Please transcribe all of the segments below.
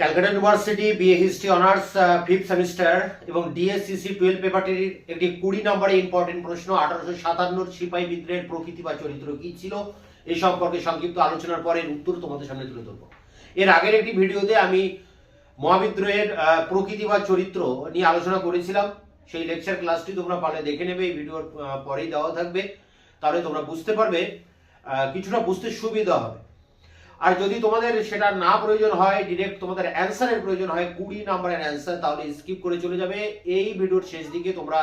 Calcutta university BA history honours fifth semester এবং DSCC twelve পেপারটির একটি কুড়ি নম্বরে ইম্পর্টেন্ট প্রশ্ন, আঠারোশো সাতান্নর সিপাহী বিদ্রোহের প্রকৃতি বা চরিত্র কি ছিল? এই সম্পর্কে সংক্ষিপ্ত আলোচনার পরে উত্তর তোমাদের সামনে তুলে ধরবো। এর আগের একটি ভিডিওতে আমি মহাবিদ্রোহের প্রকৃতি বা চরিত্র নিয়ে আলোচনা করেছিলাম। সেই লেকচার ক্লাসটি তোমরা পারলে দেখে নেবে, এই ভিডিওর পরেই দেওয়া থাকবে। তাহলে তোমরা বুঝতে পারবে কিছুটা বুঝতে সুবিধা হবে। আর যদি তোমাদের সেটা না প্রয়োজন হয় ডিরেক্ট তোমাদের অ্যান্সারের প্রয়োজন হয়, কুড়ি নাম্বারের অ্যান্সার তাহলে স্কিপ করে চলে যাবে। এই ভিডিওর শেষ দিকে তোমরা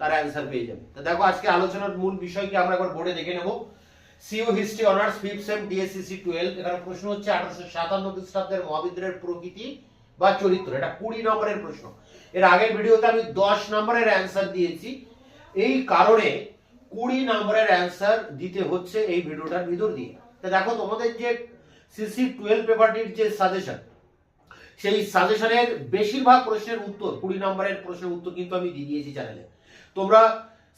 তার অ্যান্সার পেয়ে যাবে। তো দেখো, আজকে আলোচনার মূল বিষয়কে আমরা একবার বোর্ডে দেখে নেব। CO history honours fifth sem DSCC twelve এখানে প্রশ্ন হচ্ছে, আঠারোশো সাতান্ন খ্রিস্টাব্দের মহাবিদ্রের প্রকৃতি বা চরিত্র। এটা কুড়ি নম্বরের প্রশ্ন। এর আগের ভিডিওতে আমি দশ নম্বরের অ্যান্সার দিয়েছি। এই কারণে কুড়ি নম্বরের অ্যান্সার দিতে হচ্ছে এই ভিডিওটার ভিতর দিয়ে। তা দেখো, তোমাদের যে সিসি টুয়েলভ পেপারটির যে সাজেশন সেই সাজেশনের বেশিরভাগ প্রশ্নের উত্তর, কুড়ি নম্বরের প্রশ্নের উত্তর কিন্তু আমি দিয়ে দিয়েছি চ্যানেলে তোমরা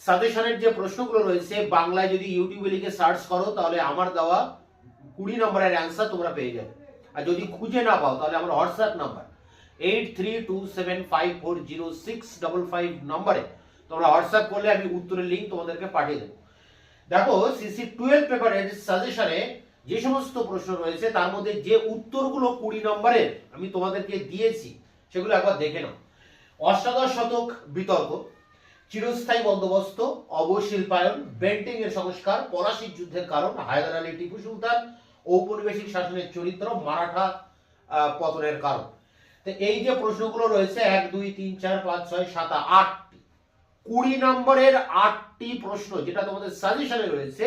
সাজেশনের যে প্রশ্নগুলো রয়েছে, বাংলায় যদি ইউটিউবে লিখে সার্চ করো, তাহলে আমার দেওয়া কুড়ি নম্বরের অ্যান্সার তোমরা পেয়ে যাবে। আর যদি খুঁজে না পাও, তাহলে আমার WhatsApp number eight three two seven five four zero six double five নম্বরে তোমরা হোয়াটসঅ্যাপ করলে আমি উত্তরের লিঙ্ক তোমাদেরকে পাঠিয়ে দেবো। দেখো সিসি টুয়েলভ পেপারের সাজেশনে যে সমস্ত প্রশ্ন রয়েছে, তার মধ্যে যে উত্তরগুলো কুড়ি নম্বরের আমি তোমাদেরকে দিয়েছি, সেগুলো একবার দেখে নাও। অষ্টাদশ শতক বিতর্ক, চিরস্থায়ী বন্দোবস্ত, অবশিল্পায়ন বেন্টিং এর সংস্কার, পলাশির যুদ্ধের কারণ, হায়দার আলী টিপু সুলতান, ঔপনিবেশিক শাসনের চরিত্র, মারাঠা পতনের কারণ। তো এই যে প্রশ্নগুলো রয়েছে, এক, দুই, তিন, চার, পাঁচ, ছয়, সাত আটটি কুড়ি নম্বরের আটটি প্রশ্ন যেটা তোমাদের সাজেশনে রয়েছে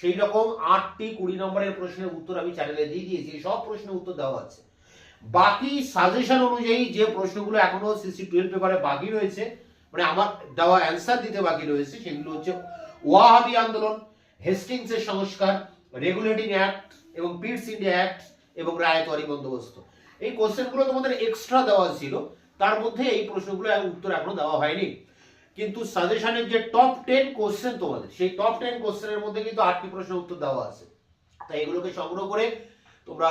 সেই রকম আটটি কুড়ি নম্বরের প্রশ্নের উত্তর আমি চ্যানেলে দিয়ে দিয়েছি, সব প্রশ্নের উত্তর দেওয়া আছে। বাকি সাজেশন অনুযায়ী যে প্রশ্নগুলো এখনও সিসি টুয়েলভ পেপারে বাকি রয়েছে মানে আমার দেওয়া অ্যান্সার দিতে বাকি রয়েছে, সেগুলো হচ্ছে ওয়াহাবি আন্দোলন, হেস্টিংসের সংস্কার রেগুলেটিং অ্যাক্ট এবং পিটস ইন্ডিয়া অ্যাক্ট এবং রায়তওয়ারি বন্দোবস্ত। এই কোশ্চেনগুলো তোমাদের এক্সট্রা দেওয়া ছিল, তার মধ্যে এই প্রশ্নগুলো উত্তর এখনও দেওয়া হয়নি। কিন্তু সাজেশনের যে টপ টেন কোশ্চেন তোমাদের, সেই টপ টেন কোশ্চেনের মধ্যে কিন্তু আটটি প্রশ্নের উত্তর দেওয়া আছে। তাই এগুলোকে সংগ্রহ করে তোমরা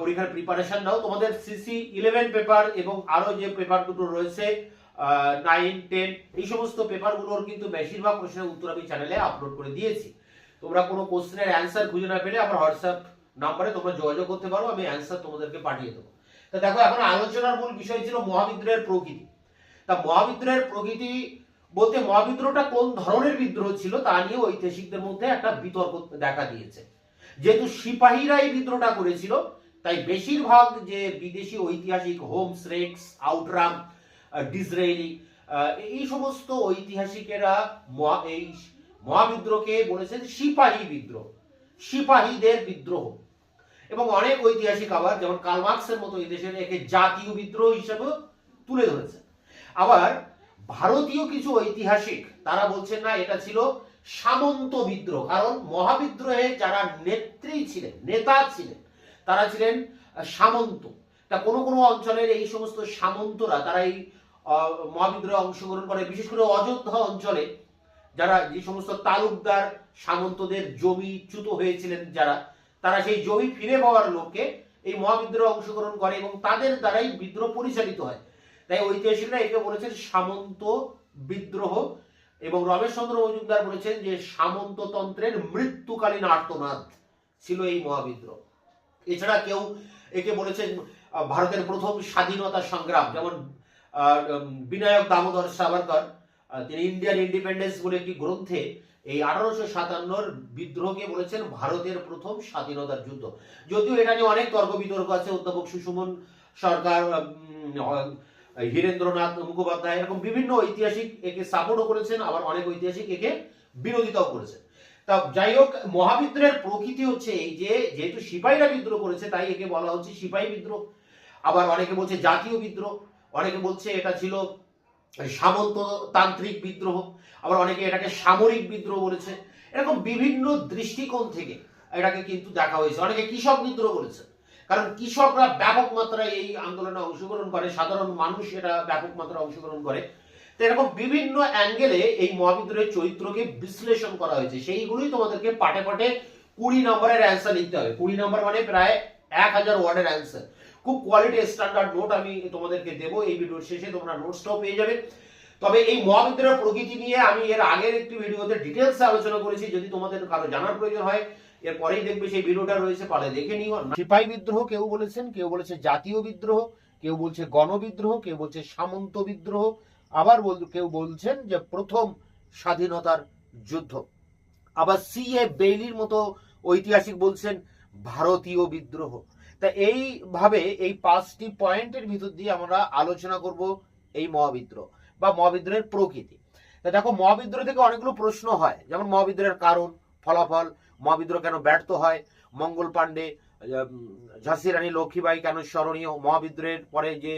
পরীক্ষার প্রিপারেশন নাও। তোমাদের সিসি ইলেভেন পেপার এবং আরও যে পেপার দুটো রয়েছে নাইন টেন এই সমস্ত পেপারগুলোর কিন্তু বেশিরভাগ প্রশ্নের উত্তর আমি চ্যানেলে আপলোড করে দিয়েছি। তোমরা কোনো কোশ্চেনের অ্যান্সার খুঁজে না পেলে আমার হোয়াটসঅ্যাপ নাম্বারে তোমরা যোগাযোগ করতে পারো, আমি অ্যান্সার তোমাদেরকে পাঠিয়ে দেবো। তা দেখো, এখন আলোচনার মূল বিষয় ছিল মহাবিদ্রোহের প্রকৃতি। তা মহাবিদ্রোহের প্রকৃতি বলতে মহাবিদ্রোহটা কোন ধরনের বিদ্রোহ ছিল তা নিয়ে ঐতিহাসিকদের মধ্যে একটা বিতর্ক দেখা দিয়েছে। যেহেতু সিপাহীরা এই বিদ্রোহটা করেছিল, তাই বেশিরভাগ যে বিদেশি ঐতিহাসিক হোমস, রেক্স, আউটরাম ডিসরেলি এই সমস্ত ঐতিহাসিকেরা এই মহাবিদ্রোহকে বলেছেন সিপাহী বিদ্রোহ, সিপাহীদের বিদ্রোহ। এবং অনেক ঐতিহাসিক আবার যেমন কালমার্কসের মতো এই দেশের একে জাতীয় বিদ্রোহ হিসেবে তুলে ধরেছে। আবার ভারতীয় কিছু ঐতিহাসিক, তারা বলছেন না, এটা ছিল সামন্ত বিদ্রোহ। কারণ মহাবিদ্রোহে যারা নেত্রী ছিলেন, নেতা ছিলেন, তারা ছিলেন সামন্ত। তা কোনো কোনো অঞ্চলের এই সমস্ত সামন্তরা, তারা এই মহাবিদ্রোহে অংশগ্রহণ করে, বিশেষ করে অযোধ্যা অঞ্চলে, যারা যে সমস্ত তালুকদার সামন্তদের জমি চ্যুত হয়েছিলেন যারা, তারা সেই জমি ফিরে পাওয়ার লোককে এই মহাবিদ্রোহে অংশগ্রহণ করে এবং তাদের দ্বারাই বিদ্রোহ পরিচালিত হয়। তাই ঐতিহাসিকরা একে বলেছেন সামন্ত বিদ্রোহ এবং রমেশচন্দ্র মজুমদার বলেছেন যে সামন্ততন্ত্রের মৃত্যুকালীন আর্তনাদ ছিল এই মহাবিদ্রোহ। এছাড়া কেউ একে বলেছেন ভারতের প্রথম স্বাধীনতা সংগ্রাম, যেমন বিনায়ক দামোদর সাভারকর তিনি ইন্ডিয়ান ইন্ডিপেন্ডেন্স বলে একটি গ্রন্থে এই আঠারোশো সাতান্নর বিদ্রোহকে বলেছেন ভারতের প্রথম স্বাধীনতার যুদ্ধ। যদিও এটা নিয়ে অনেক তর্ক বিতর্ক আছে, অধ্যাপক সুষমন সরকার হীরেন্দ্রনাথ মুখোপাধ্যায় এরকম বিভিন্ন ঐতিহাসিক একে সাপোর্টও করেছেন, আবার অনেক ঐতিহাসিক একে বিরোধিতাও করেছেন। তা যাই হোক, মহাবিদ্রোহের প্রকৃতি হচ্ছে এই যে, যেহেতু সিপাহীরা বিদ্রোহ করেছে, তাই একে বলা হচ্ছে সিপাহী বিদ্রোহ। আবার অনেকে বলছে জাতীয় বিদ্রোহ, অনেকে বলছে এটা ছিল সামন্ততান্ত্রিক বিদ্রোহ, আবার অনেকে এটাকে সামরিক বিদ্রোহ বলেছে। এরকম বিভিন্ন দৃষ্টিকোণ থেকে এটাকে কিন্তু দেখা হয়েছে। অনেকে কৃষক বিদ্রোহ বলেছে। কারণ কৃষকরা ব্যাপক মাত্রায় এই আন্দোলনে অংশগ্রহণ করে, সাধারণ মানুষ এটা ব্যাপক মাত্রায় অংশগ্রহণ করে। তো এরকম বিভিন্ন অ্যাঙ্গেলে এই মহাবিদ্রোহের চরিত্রকে বিশ্লেষণ করা হয়েছে। সেইগুলোই তোমাদেরকে পাটে পাটে কুড়ি নম্বরের অ্যান্সার লিখতে হবে। কুড়ি নম্বর মানে প্রায় এক হাজার ওয়ার্ডের অ্যান্সার খুব কোয়ালিটি স্ট্যান্ডার্ড নোট আমি তোমাদেরকে দেবো। এই ভিডিওর শেষে তোমরা নোটসটাও পেয়ে যাবে। তবে এই মহাবিদ্যালয়ের প্রকৃতি নিয়ে আমি এর আগের একটি ভিডিওতে ডিটেলসে আলোচনা করেছি। যদি তোমাদের কারও জানার প্রয়োজন হয় এরপরেই দেখবে সেই ভিডিওটা রয়েছে পালে। দেখে নিও। সিপাহী বিদ্রোহ, কেউ বলেছেন, কেউ বলেছে জাতীয় বিদ্রোহ, কেউ বলছে গণবিদ্রোহ, কেউ বলছে সামন্ত বিদ্রোহ। আবার কেউ বলছেন যে প্রথম স্বাধীনতার যুদ্ধ। আবার সি এ বেইলির মতো ঐতিহাসিক বলছেন ভারতীয় বিদ্রোহ। তা এইভাবে এই পাঁচটি পয়েন্টের ভিতর দিয়ে আমরা আলোচনা করব এই মহাবিদ্রোহ বা মহাবিদ্রোহের প্রকৃতি। তা দেখো, মহাবিদ্রোহ থেকে অনেকগুলো প্রশ্ন হয়। যেমন মহাবিদ্রোহের কারণ ফলাফল, মহাবিদ্রোহ কেন ব্যর্থ হয়? মঙ্গল পাণ্ডে ঝাঁসি রানী লক্ষ্মীবাই কেন স্মরণীয়? মহাবিদ্রোহের পরে যে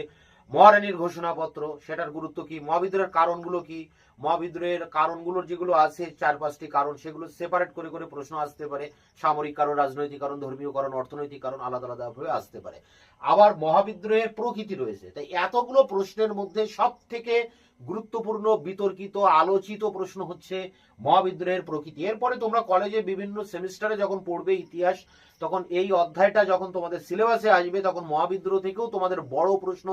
মহারানীর ঘোষণাপত্র, সেটার গুরুত্ব কি? মহাবিদ্রোহের কারণগুলো কি? মহাবিদ্রোহের কারণগুলোর যেগুলো আছে, চার পাঁচটি কারণ, সেগুলো সেপারেট করে করে প্রশ্ন আসতে পারে। সামরিক কারণ, রাজনৈতিক কারণ, ধর্মীয় কারণ, অর্থনৈতিক কারণ, আলাদা আলাদা ভাবে আসতে পারে। আবার মহাবিদ্রোহের প্রকৃতি রয়েছে। তাই এতগুলো প্রশ্নের মধ্যে সব থেকে গুরুত্বপূর্ণ, বিতর্কিত, আলোচিত প্রশ্ন হচ্ছে মহাবিদ্রোহের প্রকৃতি। এরপরে তোমরা কলেজে বিভিন্ন সেমিস্টারে যখন পড়বে ইতিহাস, তখন এই অধ্যায়টা যখন তোমাদের সিলেবাসে আসবে, তখন মহাবিদ্রোহ থেকেও তোমাদের বড় প্রশ্ন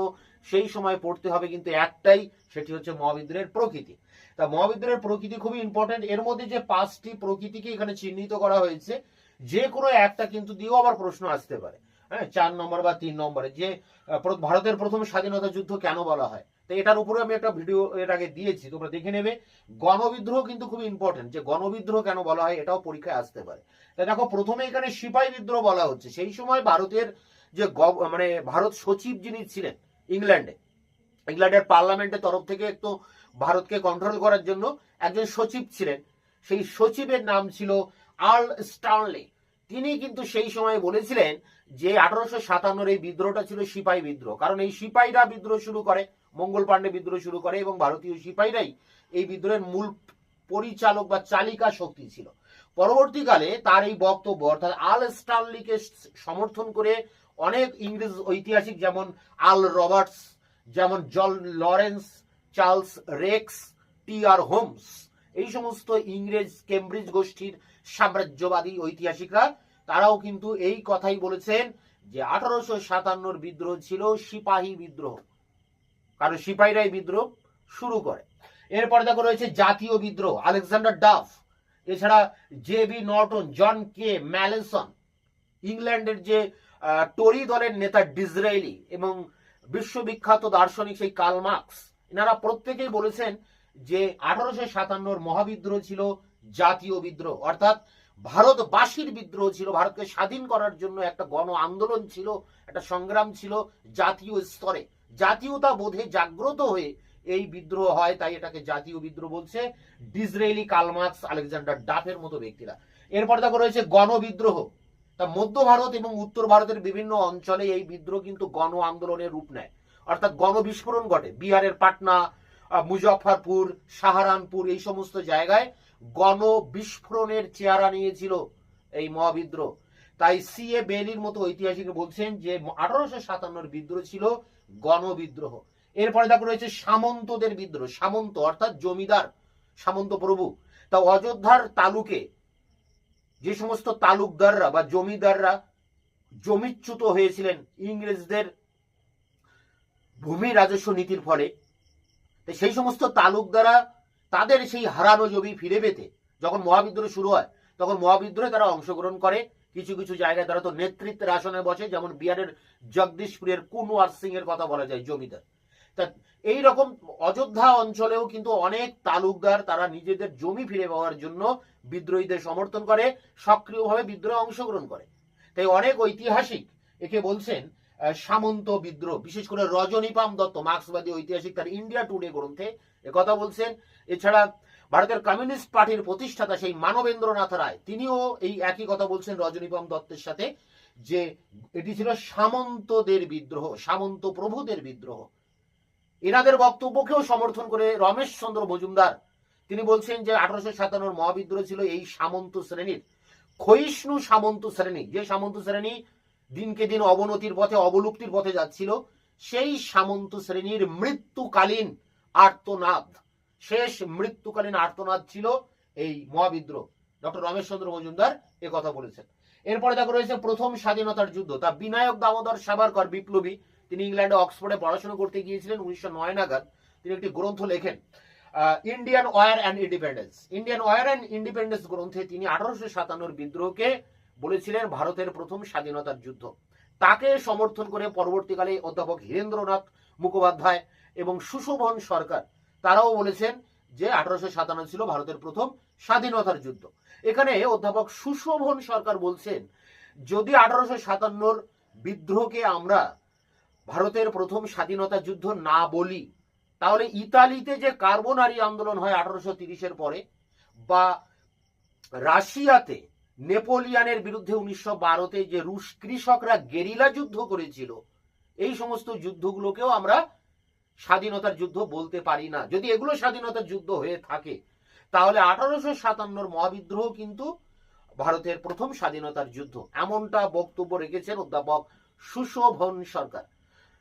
সেই সময় পড়তে হবে, কিন্তু একটাই, সেটি হচ্ছে মহাবিদ্রোহের প্রকৃতি। তা মহাবিদ্রোহের প্রকৃতি খুবই ইম্পর্টেন্ট এর মধ্যে যে পাঁচটি প্রকৃতিকে এখানে চিহ্নিত করা হয়েছে, যে কোনো একটা কিন্তু দিয়েও আবার প্রশ্ন আসতে পারে। হ্যাঁ চার নম্বর বা তিন নম্বরে। যে ভারতের প্রথম স্বাধীনতা যুদ্ধ কেন বলা হয়? তো এটার উপরে আমি একটা ভিডিও এর আগে দিয়েছি, তোমরা দেখে নেবে। গণবিদ্রোহ কিন্তু খুব ইম্পর্টেন্ট যে, গণবিদ্রোহ কেন বলা হয়, এটাও পরীক্ষায় আসতে পারে। তা দেখো, প্রথমে এখানে সিপাহী বিদ্রোহ বলা হচ্ছে। সেই সময় ভারতের যে মানে ভারত সচিব যিনি ছিলেন, ইংল্যান্ডে, ইংল্যান্ডের পার্লামেন্টের তরফ থেকে একটু ভারতকে কন্ট্রোল করার জন্য একজন সচিব ছিলেন। সেই সচিবের নাম ছিল আর্ল স্টার্নলে তিনি কিন্তু সেই সময় বলেছিলেন যে আঠারোশো সাতান্নর এই বিদ্রোহটা ছিল সিপাহী বিদ্রোহ। কারণ এই সিপাহীরা বিদ্রোহ শুরু করে, মঙ্গল পাণ্ডে বিদ্রোহ শুরু করে এবং ভারতীয় সিপাহীরাই এই বিদ্রোহের মূল পরিচালক বা চালিকা শক্তি ছিল। পরবর্তীকালে তার এই বক্তব্য, অর্থাৎ আল স্টার্নলিকে সমর্থন করে অনেক ইংরেজ ঐতিহাসিক যেমন আল রবার্টস, যেমন John Lawrence, Charles Rex, T R Holmes, এই সমস্ত ইংরেজ কেমব্রিজ গোষ্ঠীর সাম্রাজ্যবাদী ঐতিহাসিকরা, তারাও কিন্তু এই কথাই বলেছেন যে আঠারোশো সাতান্নর বিদ্রোহ ছিল সিপাহী বিদ্রোহ। কারণ সিপাহীরাই বিদ্রোহ শুরু করে। এরপরে দেখো রয়েছে জাতীয় বিদ্রোহ, আলেকজান্ডার ডাফ। এছাড়া J B Norton, John Kaye Malleson, ইংল্যান্ডের যে টরি দলের নেতা ডিজরাইলি এবং বিশ্ববিখ্যাত দার্শনিক সেই কার্ল মার্কস, এনারা প্রত্যেকেই বলেছেন যে আঠারোশো সাতান্নর মহাবিদ্রোহ ছিল জাতীয় বিদ্রোহ। অর্থাৎ ভারতবাসীর বিদ্রোহ ছিল, ভারতকে স্বাধীন করার জন্য একটা গণ আন্দোলন ছিল, একটা সংগ্রাম ছিল জাতীয় স্তরে। জাতীয়তা বোধে জাগ্রত হয়ে এই বিদ্রোহ হয়, তাই এটাকে জাতীয় বিদ্রোহ বলছে। ডিজরেলি কালমার্কস আলেকজান্ডার ডাফের মতো ব্যক্তিরা। এরপর দেখো রয়েছে গণবিদ্রোহ তা মধ্য ভারত এবং উত্তর ভারতের বিভিন্ন অঞ্চলে এই বিদ্রোহ কিন্তু গণ আন্দোলনের রূপ নেয়। অর্থাৎ গণবিস্ফোরণ ঘটে। বিহারের পাটনা মুজফ্ফরপুর, সাহারানপুর, এই সমস্ত জায়গায় গণ বিস্ফোরণের চেহারা নিয়েছিল এই মহাবিদ্রোহ। তাই সি এ বেলির মতো ঐতিহাসিক বলছেন যে আঠারোশো সাতান্নর বিদ্রোহ ছিল গণবিদ্রোহ। এরপরে দেখো রয়েছে সামন্তদের বিদ্রোহ, সামন্ত অর্থাৎ জমিদার সামন্ত প্রভু। তা অযোধ্যার তালুকে যে সমস্ত তালুকদাররা বা জমিদাররা জমিচ্যুত হয়েছিলেন ইংরেজদের ভূমি রাজস্ব নীতির ফলে সেই সমস্ত তালুকদারা তাদের সেই হারানো জমি ফিরে পেতে যখন মহাবিদ্রোহ শুরু হয়, তখন মহাবিদ্রোহে তারা অংশগ্রহণ করে। কিছু কিছু জায়গায় তারা তো নেতৃত্বের আসনে বসে, যেমন বিহারের জগদীশপুরের কুনওয়ার সিং এর কথা বলা যায় জমিদার। তা এই রকম অযোধ্যা অঞ্চলেও কিন্তু অনেক তালুকদার তারা নিজেদের জমি ফিরে পাওয়ার জন্য বিদ্রোহীদের সমর্থন করে, সক্রিয়ভাবে বিদ্রোহে অংশগ্রহণ করে। তাই অনেক ঐতিহাসিক একে বলছেন সামন্ত বিদ্রোহ, বিশেষ করে রজনীপাম দত্ত, মার্ক্সবাদী ঐতিহাসিক তার ইন্ডিয়া টুডে গ্রন্থে কথা বলছেন। এছাড়া ভারতের কমিউনিস্ট পার্টির প্রতিষ্ঠাতা সেই মানবেন্দ্রনাথ রায়, তিনিও এই একই কথা বলছেন রজনীপাম দত্তের সাথে, যে এটি ছিল সামন্তদের বিদ্রোহ, সামন্ত প্রভুদের বিদ্রোহ। এনাদের বক্তব্যকেও সমর্থন করে রমেশ চন্দ্র মজুমদার। তিনি বলছেন যে আঠারোশো সাতান্নর মহাবিদ্রোহ ছিল এই সামন্ত শ্রেণির। ক্ষয়িষ্ণু সামন্ত শ্রেণি, যে সামন্ত শ্রেণি দিনকে দিন অবনতির পথে, অবলুপ্তির পথে যাচ্ছিল, সেই সামন্ত শ্রেণির মৃত্যুকালীন আর্তনাদ, শেষ মৃত্যুকালীন আর্তনাদ ছিল এই মহাবিদ্রোহ। ডক্টর রমেশ চন্দ্র মজুমদার কথা বলেছেন। এরপরে দেখো রয়েছে প্রথম স্বাধীনতার যুদ্ধ। তা বিনায়ক দামোদর সাভারকর বিপ্লবী, তিনি ইংল্যান্ডে অক্সফোর্ডে পড়াশোনা করতে গিয়েছিলেন উনিশশো নয় নাগাদ। তিনি একটি গ্রন্থ লেখেন Indian war and independence. Indian war and independence গ্রন্থে তিনি আঠারোশো সাতান্নর বিদ্রোহকে বলেছিলেন ভারতের প্রথম স্বাধীনতার যুদ্ধ। তাকে সমর্থন করে পরবর্তীকালে অধ্যাপক হীরেন্দ্রনাথ মুখোপাধ্যায় এবং সুশোভন সরকার, তারাও বলেছেন যে আঠারোশো সাতান্ন ছিল ভারতের প্রথম স্বাধীনতার যুদ্ধ। এখানে অধ্যাপক সুশোভন সরকার বলছেন, যদি আঠারোশো সাতান্নর বিদ্রোহকে আমরা ভারতের প্রথম স্বাধীনতা যুদ্ধ না বলি, তাহলে ইতালিতে যে কার্বনারি আন্দোলন হয় আঠারোশো তিরিশের পরে বা রাশিয়াতে নেপোলিয়ানের বিরুদ্ধে উনিশশো বারোতে যে রুশ কৃষকরা গেরিলা যুদ্ধ করেছিল, এই সমস্ত যুদ্ধগুলোকেও আমরা স্বাধীনতার যুদ্ধ বলতে পারি না। যদি এগুলো স্বাধীনতার যুদ্ধ হয়ে থাকে, তাহলে আঠারোশো সাতান্নর মহাবিদ্রোহ কিন্তু ভারতের প্রথম স্বাধীনতার যুদ্ধ। এমনটা বক্তব্য রেখেছেন অধ্যাপক সুশোভন সরকার।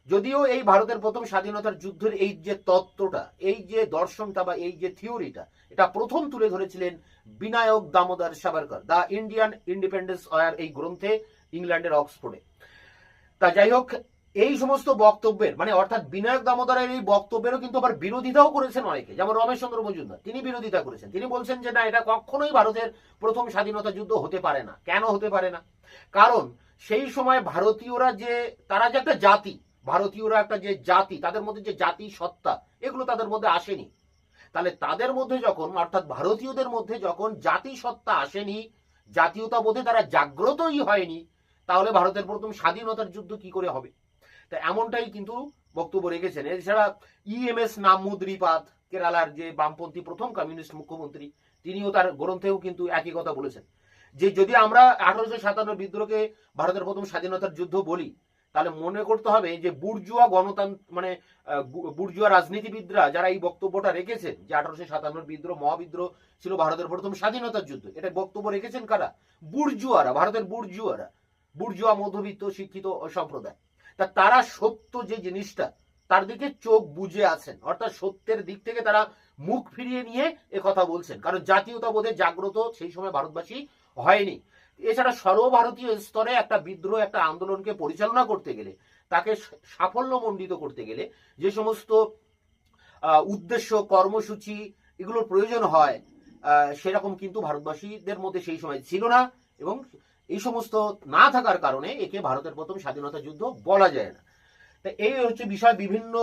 যদিও এই ভারতের প্রথম স্বাধীনতার যুদ্ধের এই যে তত্ত্বটা, এই যে দর্শনটা বা এই যে থিওরিটা, এটা প্রথম তুলে ধরেছিলেন Vinayak Damodar Savarkar, the Indian independence war এই গ্রন্থে, ইংল্যান্ডের অক্সফোর্ডে। তা যাই হোক, এই সমস্ত বক্তব্যের মানে অর্থাৎ বিনায়ক দামোদরের এই বক্তব্যেরও কিন্তু আবার বিরোধিতাও করেছেন অনেকে, যেমন রমেশ চন্দ্র মজুমদার, তিনি বিরোধিতা করেছেন। তিনি বলছেন যে না, এটা কখনোই ভারতের প্রথম স্বাধীনতা যুদ্ধ হতে পারে না। কেন হতে পারে না? কারণ সেই সময় ভারতীয়রা যে, তারা যে একটা জাতি ভারতীয়রা একটা যে জাতি, তাদের মধ্যে যে জাতি সত্তা, এগুলো তাদের মধ্যে আসেনি। তাহলে তাদের মধ্যে যখন, অর্থাৎ ভারতীয়দের মধ্যে যখন জাতি সত্তা আসেনি জাতীয়তা বোধে তারা জাগ্রতই হয়নি, তাহলে ভারতের প্রথম স্বাধীনতার যুদ্ধ কি করে হবে? তা এমনটাই কিন্তু বক্তব্য রেখেছেন। এছাড়া ইএমএস নামুদ্রিপাদ কেরালার যে বামপন্থী প্রথম কমিউনিস্ট মুখ্যমন্ত্রী, তিনিও তার গ্রন্থেও কিন্তু একই কথা বলেছেন। যে যদি আমরা আঠারোশো সাতান্ন বিদ্রোহকে ভারতের প্রথম স্বাধীনতার যুদ্ধ বলি তাহলে মনে করতে হবে যে বুর্জুয়া গণতন্ত্র মানে বুর্জুয়া রাজনীতিবিদরা যারা এই বক্তব্যটা রেখেছেন যে আঠারোশো সাতান্নর বিদ্রোহ, মহাবিদ্রোহ ছিল ভারতের প্রথম স্বাধীনতার যুদ্ধ, এটা বক্তব্য রেখেছেন কারা? বুর্জুয়ারা, ভারতের বুর্জুয়ারা, বুর্জুয়া মধ্যবিত্ত, শিক্ষিত সম্প্রদায়। তা তারা সত্য যে জিনিসটা, তার দিকে চোখ বুঝে আছেন, অর্থাৎ সত্যের দিক থেকে তারা মুখ ফিরিয়ে নিয়ে কথা বলছেন। কারণ জাতীয়তাবোধে জাগ্রত সেই সময় ভারতবাসী হয়নি। এছাড়া সর্বভারতীয় স্তরে একটা বিদ্রোহ, একটা আন্দোলনকে পরিচালনা করতে গেলে, তাকে সাফল্যমণ্ডিত করতে গেলে যে সমস্ত উদ্দেশ্য, কর্মসূচি এগুলোর প্রয়োজন হয় সেরকম কিন্তু ভারতবাসীদের মধ্যে সেই সময় ছিল না এবং এই সমস্ত না থাকার কারণে একে ভারতের প্রথম স্বাধীনতা যুদ্ধ বলা যায় না। তা এই হচ্ছে বিষয়, বিভিন্ন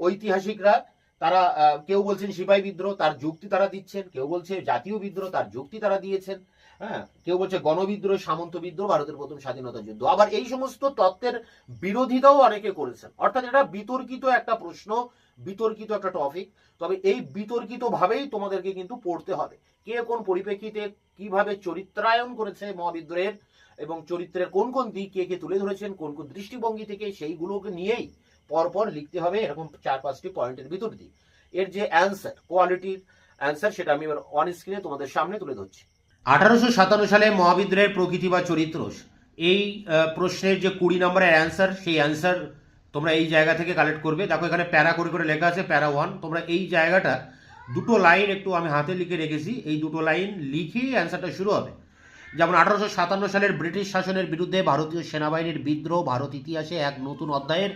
ঐতিহাসিকরা, তারা কেউ বলছেন সিপাহী বিদ্রোহ, তার যুক্তি তারা দিচ্ছেন, কেউ বলছে জাতীয় বিদ্রোহ, তার যুক্তি তারা দিয়েছেন। হ্যাঁ কেউ বলছে গণবিদ্রোহ, সামন্ত বিদ্রোহ, ভারতের প্রথম স্বাধীনতা যুদ্ধ। আবার এই সমস্ত তত্ত্বের বিরোধিতাও অনেকে করেছেন। অর্থাৎ এটা বিতর্কিত একটা প্রশ্ন, বিতর্কিত একটা টপিক তবে এই বিতর্কিত ভাবেই তোমাদেরকে কিন্তু পড়তে হবে। কে কোন পরিপ্রেক্ষিতে কীভাবে চরিত্রায়ন করেছে মহাবিদ্রোহের এবং চরিত্রের কোন কোন দিক কে কে তুলে ধরেছেন, কোন কোন দৃষ্টিভঙ্গি থেকে, সেইগুলোকে নিয়েই পরপর লিখতে হবে। এরকম চার পাঁচটি পয়েন্টের ভিতর দিয়ে। এর যে অ্যান্সার কোয়ালিটির অ্যান্সার সেটা আমি এবার অন স্ক্রিনে তোমাদের সামনে তুলে ধরছি। আঠারোশো সাতান্ন সালে মহাবিদ্রোহের প্রকৃতি বা চরিত্র, এই প্রশ্নের যে কুড়ি নম্বরের অ্যান্সার সেই অ্যান্সার তোমরা এই জায়গা থেকে কালেক্ট করবে। দেখো এখানে প্যারা করে করে লেখা আছে, প্যারা ওয়ান তোমরা এই জায়গাটা দুটো লাইন একটু আমি হাতে লিখে রেখেছি। এই দুটো লাইন লিখেই অ্যান্সারটা শুরু হবে। যেমন আঠারোশো সাতান্ন সালের ব্রিটিশ শাসনের বিরুদ্ধে ভারতীয় সেনাবাহিনীর বিদ্রোহ ভারত ইতিহাসে এক নতুন অধ্যায়ের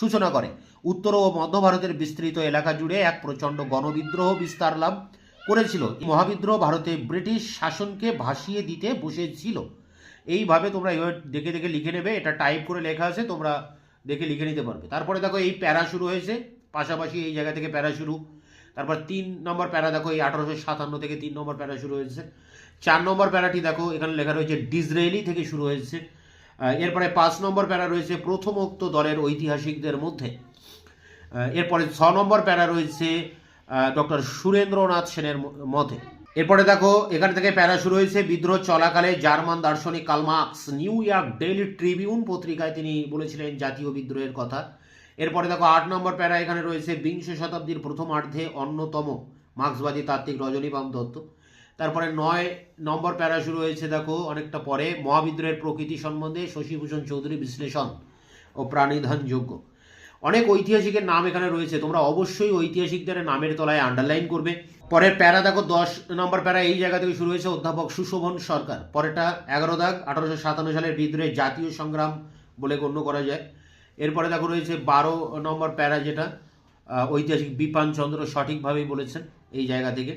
সূচনা করে। উত্তর ও মধ্য ভারতের বিস্তৃত এলাকা জুড়ে এক প্রচণ্ড গণবিদ্রোহ বিস্তার লাভ। করেছিল। মহাবিদ্রোহ ভারতে ব্রিটিশ শাসনকে ভাসিয়ে দিতে বসেছিল। এইভাবে তোমরা এভাবে দেখে দেখে লিখে নেবে। এটা টাইপ করে লেখা আছে, তোমরা দেখে লিখে নিতে পারবে। তারপরে দেখো এই প্যারা শুরু হয়েছে, পাশাপাশি এই জায়গা থেকে প্যারা শুরু। তারপর তিন নম্বর প্যারা দেখো, এই আঠারোশো সাতান্ন থেকে তিন নম্বর প্যারা শুরু হয়েছে। চার নম্বর প্যারাটি দেখো, এখানে লেখা রয়েছে ডিসরায়েলি থেকে শুরু হয়েছে। এরপরে পাঁচ নম্বর প্যারা রয়েছে প্রথমোক্ত দলের ঐতিহাসিকদের মধ্যে। এরপরে ছ নম্বর প্যারা রয়েছে ডক্টর সুরেন্দ্রনাথ সেনের মতে। এরপরে দেখো, এখান থেকে প্যারা শুরু হয়েছে বিদ্রোহ চলাকালে জার্মান দার্শনিক Karl Marx New York Daily Tribune পত্রিকায় তিনি বলেছিলেন জাতীয় বিদ্রোহের কথা। এরপরে দেখো, আট নম্বর প্যারা এখানে রয়েছে, বিংশ শতাব্দীর প্রথমার্ধে অন্যতম মার্ক্সবাদী তাত্ত্বিক রজনীকান্ত দত্ত। তারপরে নয় নম্বর প্যারা শুরু হয়েছে, দেখো, অনেকটা পরে, মহাবিদ্রোহের প্রকৃতি সম্বন্ধে শশীভূষণ চৌধুরী বিশ্লেষণ ও প্রাণিধান যোগ্য অনেক ঐতিহাসিকের নাম এখানে রয়েছে। তোমরা অবশ্যই ঐতিহাসিকদের নামের তলায় আন্ডারলাইন করবে। পরের প্যারা দেখো, দশ নম্বর প্যারা এই জায়গা থেকে শুরু হয়েছে অধ্যাপক সুশোভন সরকার। পরেরটা এগারো দাগ, আঠারোশো সাতান্ন সালের বিদ্রোহের জাতীয় সংগ্রাম বলে গণ্য করা যায়। এরপরে দেখো রয়েছে বারো নম্বর প্যারা যেটা ঐতিহাসিক বিপান চন্দ্র সঠিকভাবেই বলেছেন এই জায়গা থেকে।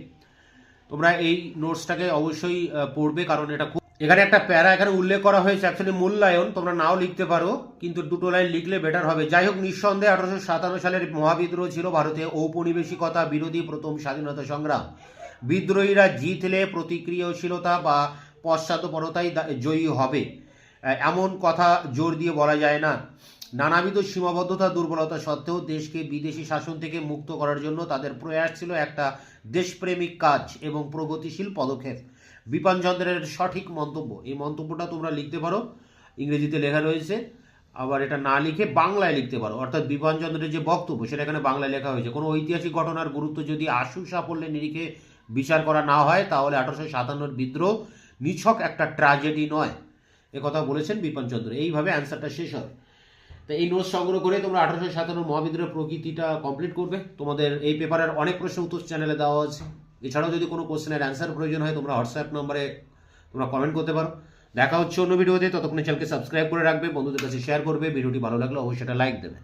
তোমরা এই নোটসটাকে অবশ্যই পড়বে কারণ এটা খুব এখানে একটা প্যারা এখানে উল্লেখ করা হয়েছে অ্যাকচুয়ালি মূল্যায়ন, তোমরা নাও লিখতে পারো, কিন্তু দুটো লাইন লিখলে বেটার হবে। যাই হোক, নিঃসন্দেহে আঠারোশো সাতান্ন সালের মহাবিদ্রোহ ছিল ভারতে ঔপনিবেশিকতা বিরোধী প্রথম স্বাধীনতা সংগ্রাম। বিদ্রোহীরা জিতলে প্রতিক্রিয়াশীলতা বা পশ্চাৎপরতাই জয়ী হবে। এমন কথা জোর দিয়ে বলা যায় না। নানাবিধ সীমাবদ্ধতা, দুর্বলতা সত্ত্বেও দেশকে বিদেশি শাসন থেকে মুক্ত করার জন্য তাদের প্রয়াস ছিল একটা দেশপ্রেমিক কাজ এবং প্রগতিশীল পদক্ষেপ। বিপান চন্দ্রের সঠিক মন্তব্য। এই মন্তব্যটা তোমরা লিখতে পারো। ইংরেজিতে লেখা রয়েছে। আবার এটা না লিখে বাংলায় লিখতে পারো। অর্থাৎ বিপান চন্দ্রের যে বক্তব্য, সেটা এখানে বাংলায় লেখা হয়েছে। কোনো ঐতিহাসিক ঘটনার গুরুত্ব যদি আশু সাফল্যের নিরিখে বিচার করা না হয়, তাহলে আঠারোশো সাতান্নর বিদ্রোহ নিছক একটা ট্র্যাজেডি নয়। কথা বলেছেন বিপান চন্দ্র। এইভাবে অ্যান্সারটা শেষ হয়। তো এই নোটস সংগ্রহ করে তোমরা আঠারোশো সাতান্ন মহাবিদ্রোহের প্রকৃতিটা কমপ্লিট করবে। তোমাদের এই পেপারের অনেক প্রশ্ন উত্তর চ্যানেলে দেওয়া আছে। এছাড়াও যদি কোনো কোশ্চেনের অ্যান্সার প্রয়োজন হয়, তোমরা হোয়াটসঅ্যাপ নম্বরে তোমরা কমেন্ট করতে পারো। দেখা হচ্ছে অন্য ভিডিওতে, ততক্ষণে চ্যানেলকে সাবস্ক্রাইব করে রাখবে, বন্ধুদের কাছে শেয়ার করবে, ভিডিওটি ভালো লাগলে অবশ্যই একটা লাইক দেবে।